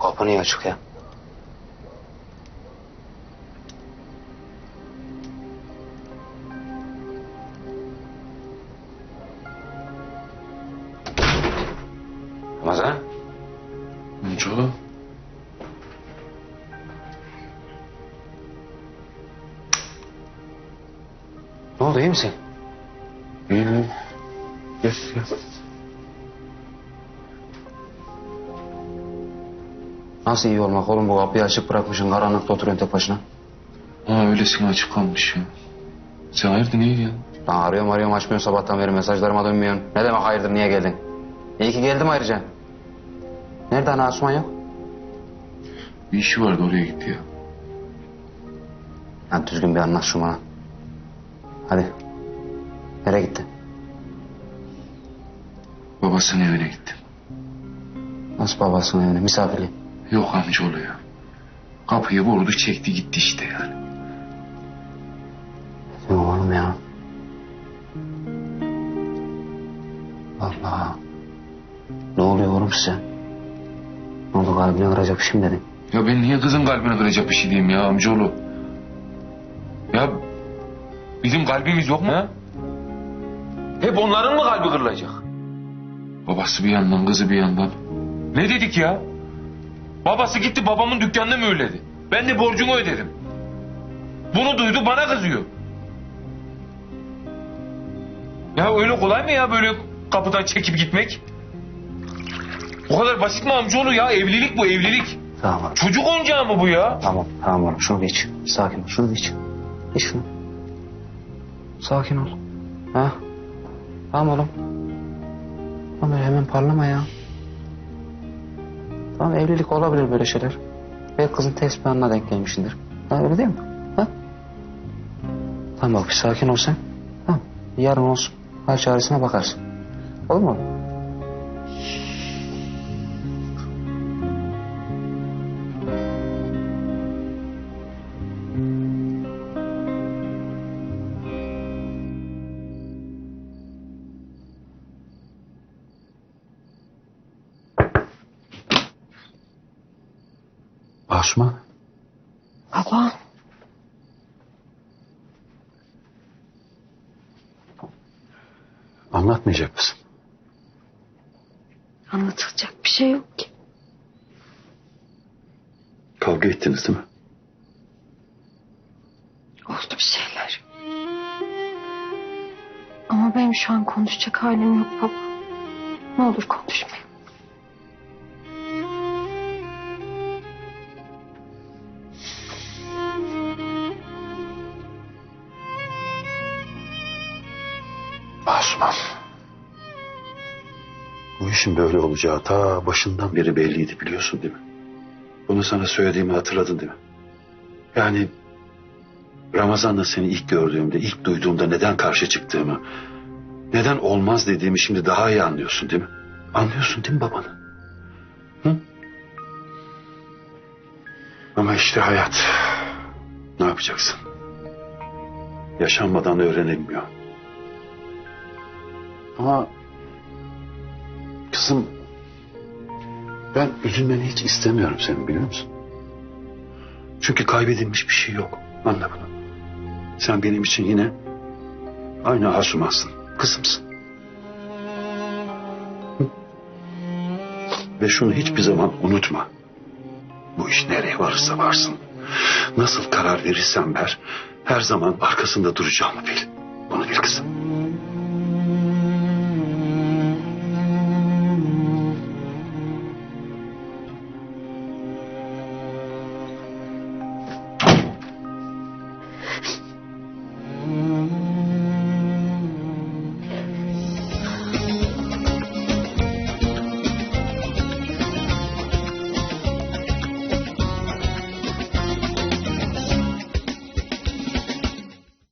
Kapı niye açık ya? Ramazan? Amcaoğlu. Ne oldu iyi misin? İyi mi? Gel gel. Nasıl iyi olmak oğlum bu kapıyı açık bırakmışsın karanlıkta oturuyorsun tek başına. Ha öylesine açık kalmış ya. Sen hayırdır niye geldin? Lan arıyorum arıyorum açmıyorsun sabahtan beri mesajlarıma dönmüyorsun. Ne demek hayırdır niye geldin? İyi ki geldim ayrıca. Nerede ana Asuman yok? Bir işi vardı oraya gitti ya. Lan düzgün bir anlat şu bana. Hadi. Nereye gitti? Babasının evine gitti. Nasıl babasının evine? Misafirliği. Yok amcaoğlu ya. Kapıyı vurdu çekti gitti işte yani. Yok oğlum ya. Allah. Ne oluyor oğlum size? Ne oldu kalbine kıracak bir şey mi dedin? Ya ben niye kızın kalbini kıracak bir şey diyeyim ya amcaoğlu? Ya bizim kalbimiz yok mu? ha? Hep onların mı kalbi kırılacak? Babası bir yandan kızı bir yandan. Ne dedik ya? Babası gitti babamın dükkanını mühürledi. Ben de borcumu ödedim. Bunu duydu bana kızıyor. Ya öyle kolay mı ya böyle kapıdan çekip gitmek? O kadar basit mi amcaoğlu ya? Evlilik bu evlilik. Tamam oğlum. Çocuk oyuncağı mı bu ya? Tamam tamam oğlum şunu iç. Sakin ol şunu iç. İç şunu. Sakin ol. Ha? Tamam oğlum. Öyle hemen parlama ya. Tamam evlilik olabilir böyle şeyler. Belki kızın anına denk gelmişsindir. Ha, öyle değil mi? Ha? Tamam bak bir sakin ol sen. Tamam. Yarın olsun. Hal çaresine bakarsın. Olur mu? Asuman. Baba. Anlatmayacak mısın? Anlatılacak bir şey yok ki. Kavga ettiniz değil mi? Oldu bir şeyler. Ama benim şu an konuşacak halim yok baba. Ne olur konuşmayın. Asuman. Bu işin böyle olacağı ta başından beri belliydi biliyorsun değil mi? Bunu sana söylediğimi hatırladın değil mi? Yani Ramazan'da seni ilk gördüğümde, ilk duyduğumda neden karşı çıktığımı, neden olmaz dediğimi şimdi daha iyi anlıyorsun değil mi? Anlıyorsun değil mi babanı? Hı? Ama işte hayat. Ne yapacaksın? Yaşanmadan öğrenilmiyor. Ama kızım ben üzülmeni hiç istemiyorum senin biliyor musun? Çünkü kaybedilmiş bir şey yok. Anla bunu. Sen benim için yine aynı Asumansın. Kızımsın. Ve şunu hiçbir zaman unutma. Bu iş nereye varırsa varsın. Nasıl karar verirsen ver. Her zaman arkasında duracağımı bil. Bunu bil kızım.